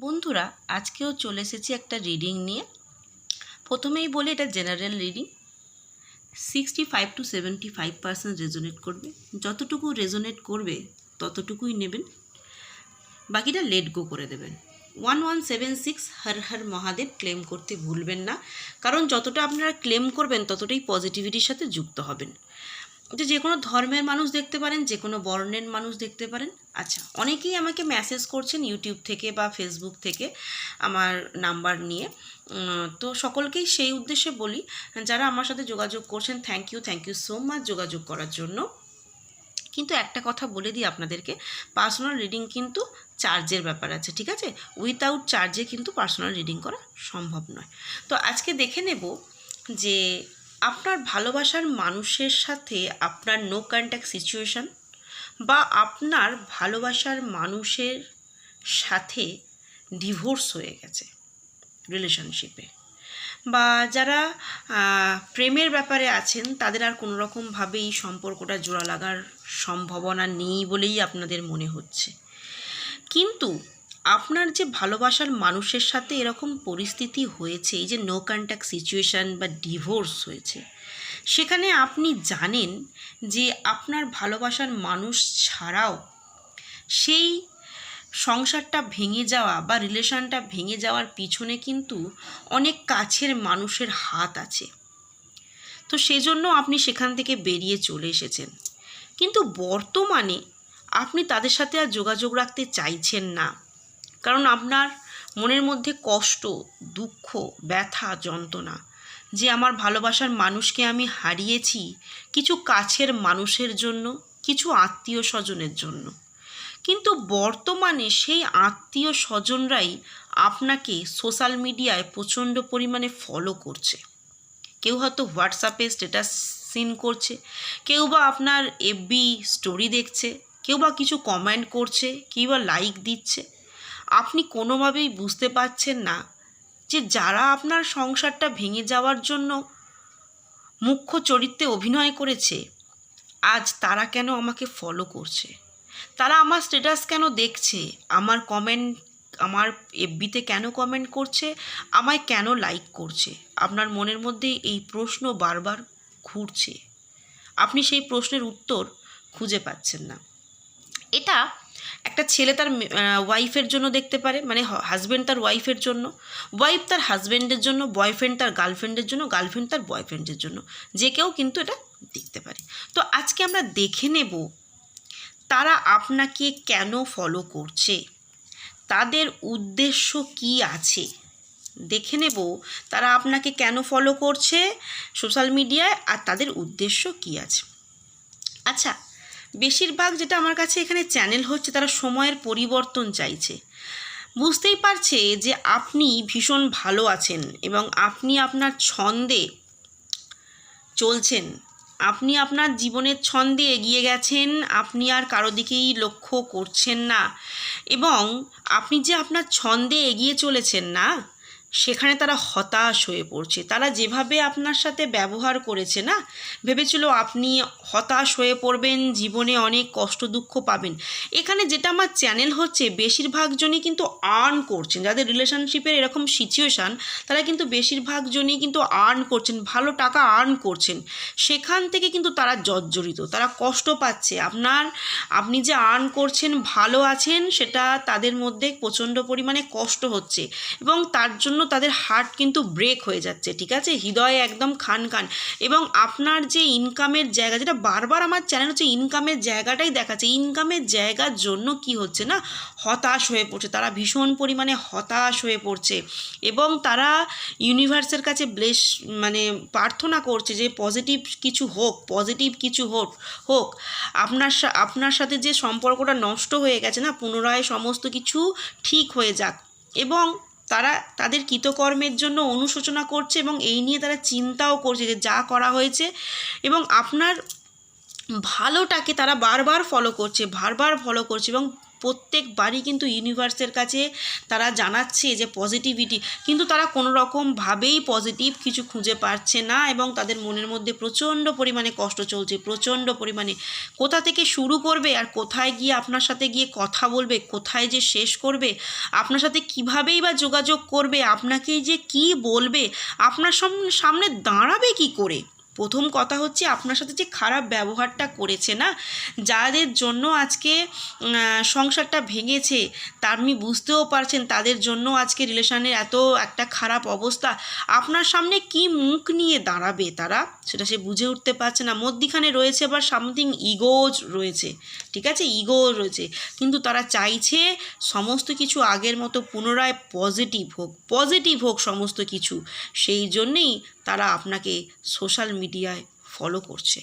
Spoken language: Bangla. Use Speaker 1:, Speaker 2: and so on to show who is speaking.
Speaker 1: বন্ধুরা, আজকেও চলে এসেছি একটা রিডিং নিয়ে। প্রথমেই বলি, এটা general reading sixty five to seventy five percent resonate করবে। যতটুকু রেজোনেট করবে, ততটুকুই নেবেন। বাকিটা লেট গো করে দেবেন। One one seven six Har Har Mahadev claim করতে ভুলবেন না। কারণ যতটা আপনারা ক্লেম করবেন, ততটাই পজিটিভিটির সাথে যুক্ত হবেন। যে যে কোনো ধর্মের মানুষ দেখতে পারেন, যে কোনো বর্ণের মানুষ দেখতে পারেন। আচ্ছা অনেকেই আমাকে মেসেজ করছেন ইউটিউব থেকে বা ফেসবুক থেকে আমার নাম্বার নিয়ে। তো সকলকেই সেই উদ্দেশ্যে বলি, যারা আমার সাথে যোগাযোগ করছেন thank you thank you so much যোগাযোগ করার জন্য। কিন্তু একটা কথা বলে দিই আপনাদেরকে পার্সোনাল রিডিং কিন্তু চার্জের ব্যাপার আছে, ঠিক আছে? উইথাউট চার্জে কিন্তু পার্সোনাল রিডিং করা সম্ভব নয়। তো আজকে দেখে নেব যে আপনার ভালোবাসার মানুষের সাথে আপনার নো কন্ট্যাক্ট সিচুয়েশান বা আপনার ভালোবাসার মানুষের সাথে ডিভোর্স হয়ে গেছে রিলেশনশিপে বা যারা প্রেমের ব্যাপারে আছেন, তাদের আর কোনো রকমভাবেই সম্পর্কটা জোড়া লাগার সম্ভাবনা নেই বলেই আপনাদের মনে হচ্ছে। কিন্তু আপনার যে ভালোবাসার মানুষের সাথে এরকম পরিস্থিতি হয়েছে, এই যে নো কন্ট্যাক্ট সিচুয়েশান বা ডিভোর্স হয়েছে, সেখানে আপনি জানেন যে আপনার ভালোবাসার মানুষ ছাড়াও সেই সংসারটা ভেঙে যাওয়া বা রিলেশনটা ভেঙে যাওয়ার পিছনে কিন্তু অনেক কাছের মানুষের হাত আছে। তো সেজন্য আপনি সেখান থেকে বেরিয়ে চলে এসেছেন। কিন্তু বর্তমানে আপনি তাদের সাথে আর যোগাযোগ রাখতে চাইছেন না। কারণ আপনার মনের মধ্যে কষ্ট, দুঃখ, ব্যথা, যন্ত্রণা, যে আমার ভালোবাসার মানুষকে আমি হারিয়েছি কিছু কাছের মানুষের জন্য, কিছু আত্মীয় স্বজনের জন্য। কিন্তু বর্তমানে সেই আত্মীয় স্বজনরাই আপনাকে সোশ্যাল মিডিয়ায় প্রচণ্ড পরিমাণে ফলো করছে। কেউ হয়তো হোয়াটসঅ্যাপে স্ট্যাটাস সিন করছে, কেউ বা আপনার এফবি স্টোরি দেখছে, কেউ বা কিছু কমেন্ট করছে, কেউ বা লাইক দিচ্ছে। আপনি কোনোভাবেই বুঝতে পারছেন না যে যারা আপনার সংসারটা ভেঙে যাওয়ার জন্য মুখ্য চরিত্রে অভিনয় করেছে, আজ তারা কেন আমাকে ফলো করছে? তারা আমার স্ট্যাটাস কেন দেখছে? আমার কমেন্ট আমার এফবিতে কেন কমেন্ট করছে? আমায় কেন লাইক করছে? আপনার মনের মধ্যে এই প্রশ্ন বারবার ঘুরছে। আপনি সেই প্রশ্নের উত্তর খুঁজে পাচ্ছেন না। এটা একটা ছেলে তার ওয়াইফের জন্য দেখতে পারে মানে হাজব্যান্ড তার ওয়াইফের জন্য। ওয়াইফ তার হাজব্যান্ডের জন্য বয়ফ্রেন্ড তার গার্লফ্রেন্ডের জন্য গার্লফ্রেন্ড তার বয়ফ্রেন্ডের জন্য। যে কেউ কিন্তু এটা দেখতে পারে। তো আজকে আমরা দেখে নেব, তারা আপনাকে কেন ফলো করছে? তাদের উদ্দেশ্য কি আছে? দেখে নেব, তারা আপনাকে কেন ফলো করছে সোশ্যাল মিডিয়ায় আর তাদের উদ্দেশ্য কি আছে? আচ্ছা বেশিরভাগ যেটা আমার কাছে এখানে চ্যানেল হচ্ছে, তারা সময়ের পরিবর্তন চাইছে। বুঝতেই পারছে যে আপনি ভীষণ ভালো আছেন এবং আপনি আপনার ছন্দে চলছেন। আপনি আপনার জীবনের ছন্দে এগিয়ে গেছেন, আপনি আর কারও দিকেই লক্ষ্য করছেন না। এবং আপনি যে আপনার ছন্দে এগিয়ে চলেছেন না সেখানে তারা হতাশ হয়ে পড়ছে। তারা যেভাবে আপনার সাথে ব্যবহার করেছে না? ভেবেছিল আপনি হতাশ হয়ে পড়বেন, জীবনে অনেক কষ্ট, দুঃখ পাবেন। এখানে যেটা আমার চ্যানেল হচ্ছে, বেশিরভাগ জনই কিন্তু আর্ন করছেন। যাদের রিলেশনশিপের এরকম সিচুয়েশান তারা কিন্তু বেশিরভাগ জনই কিন্তু আর্ন করছেন, ভালো টাকা আর্ন করছেন। সেখান থেকে কিন্তু তারা জর্জরিত, তারা কষ্ট পাচ্ছে। আপনার, আপনি যে আর্ন করছেন, ভালো আছেন, সেটা তাদের মধ্যে প্রচণ্ড পরিমাণে কষ্ট হচ্ছে। এবং তার জন্য তাদের হার্ট কিন্তু ব্রেক হয়ে যাচ্ছে, ঠিক আছে? হৃদয়ে একদম খান খান। এবং আপনার যে ইনকামের জায়গা, যেটা বারবার আমার চ্যানেল হচ্ছে ইনকামের জায়গাটাই দেখাচ্ছে ইনকামের জায়গার জন্য কি হচ্ছে না? হতাশ হয়ে পড়ছে, তারা ভীষণ পরিমাণে হতাশ হয়ে পড়ছে। এবং তারা ইউনিভার্সের কাছে ব্লেস মানে প্রার্থনা করছে যে পজিটিভ কিছু হোক পজিটিভ কিছু হোক হোক। আপনার আপনার সাথে যে সম্পর্কটা নষ্ট হয়ে গেছে না, পুনরায় সমস্ত কিছু ঠিক হয়ে যাক। এবং তারা তাদের কৃতকর্মের জন্য অনুশোচনা করছে এবং এই নিয়ে তারা চিন্তাও করছে যে যা করা হয়েছে এবং আপনার ভালোটাকে তারা বারবার ফলো করছে, বারবার ফলো করছে এবং প্রত্যেকবারই কিন্তু ইউনিভার্সের কাছে তারা জানাচ্ছে যে পজিটিভিটি কিন্তু তারা কোনো রকমভাবেই পজিটিভ কিছু খুঁজে পাচ্ছে না এবং তাদের মনের মধ্যে প্রচণ্ড পরিমাণে কষ্ট চলছে, প্রচণ্ড পরিমাণে। কোথা থেকে শুরু করবে আর কোথায় গিয়ে আপনার সাথে গিয়ে কথা বলবে, কোথায় যে শেষ করবে, আপনার সাথে কিভাবেই বা যোগাযোগ করবে আপনাকে যে কি বলবে, আপনার সামনে দাঁড়াবে কি করে? প্রথম কথা হচ্ছে আপনার সাথে যে খারাপ ব্যবহারটা করেছে না, যাদের জন্য আজকে সংসারটা ভেঙেছে, তা আপনি বুঝতেও পারছেন তাদের জন্য আজকে রিলেশনের এত একটা খারাপ অবস্থা। আপনার সামনে কি মুখ নিয়ে দাঁড়াবে তারা? সেটা সে বুঝে উঠতে পারছে না। মধ্যিখানে রয়েছে আবার সামথিং ইগো রয়েছে, ঠিক আছে? ইগো রয়েছে। কিন্তু তারা চাইছে সমস্ত কিছু আগের মতো পুনরায় পজিটিভ হোক পজিটিভ হোক সমস্ত কিছু। সেই জন্যেই তারা আপনাকে সোশ্যাল মিডিয়ায় ফলো করছে।